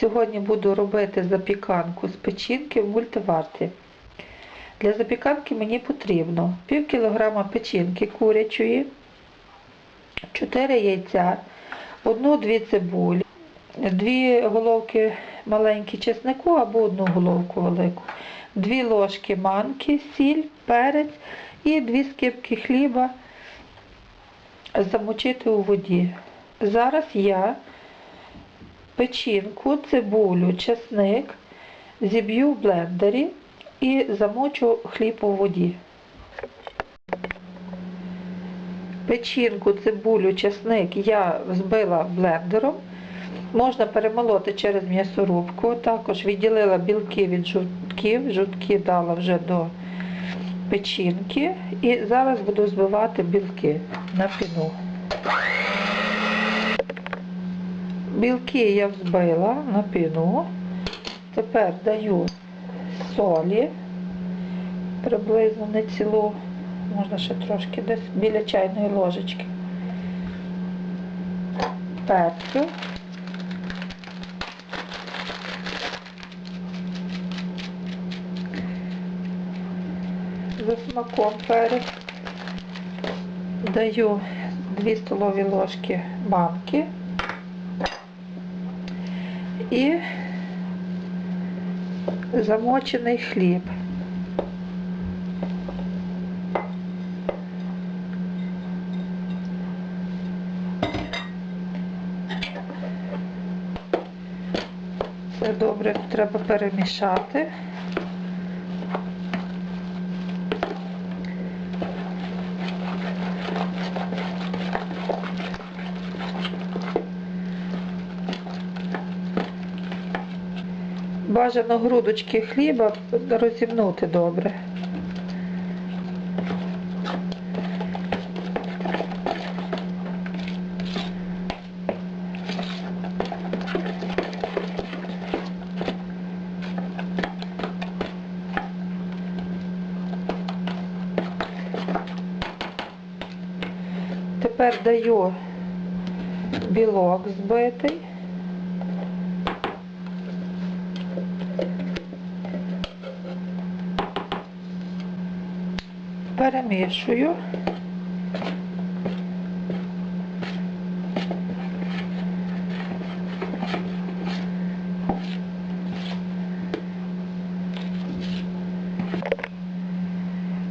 Сьогодні буду робити запіканку з печінки в мультиварці. Для запіканки мені потрібно пів кілограма печінки курячої, 4 яйця, 1-2 цибулі, 2 головки маленькі чеснику або одну головку велику, 2 ложки манки, сіль, перець і 2 скибки хліба замочити у воді. Зараз я печінку, цибулю, чесник зіб'ю в блендері і замочу хліб у воді. Печінку, цибулю, чесник я збила блендером. Можна перемолоти через м'ясорубку. Також відділила білки від жовтків. Жовтки дала вже до печінки. І зараз буду збивати білки на піну. Білки я взбила на піну. Тепер даю солі, приблизно не цілу, можна ще трошки десь біля чайної ложечки. Перцю. За смаком перець. Даю 2 столові ложки манки і замочений хліб. Це добре треба перемішати. Бажано грудочки хліба розімнути добре. Тепер даю білок збитий. Перемішую.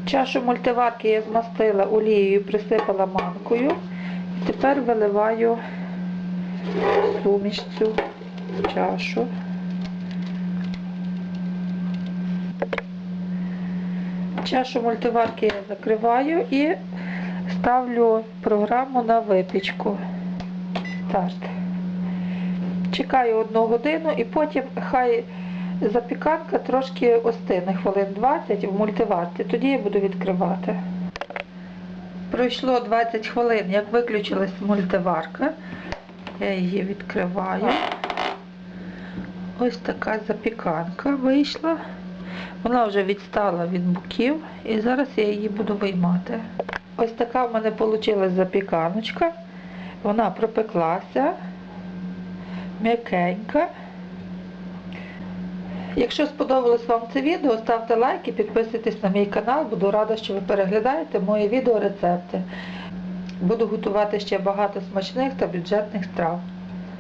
Чашу мультиварки я змастила олією, присипала манкою. І тепер виливаю суміш цю чашу. Чашу мультиварки я закриваю і ставлю програму на випічку. Старт. Чекаю одну годину і потім хай запіканка трошки остине, хвилин 20 в мультиварці. Тоді я буду відкривати. Пройшло 20 хвилин, як виключилась мультиварка. Я її відкриваю. Ось така запіканка вийшла. Вона вже відстала від боків і зараз я її буду виймати. Ось така в мене вийшла запіканочка. Вона пропеклася, м'якенька. Якщо сподобалось вам це відео, ставте лайк і підписуйтесь на мій канал. Буду рада, що ви переглядаєте мої відеорецепти. Буду готувати ще багато смачних та бюджетних страв.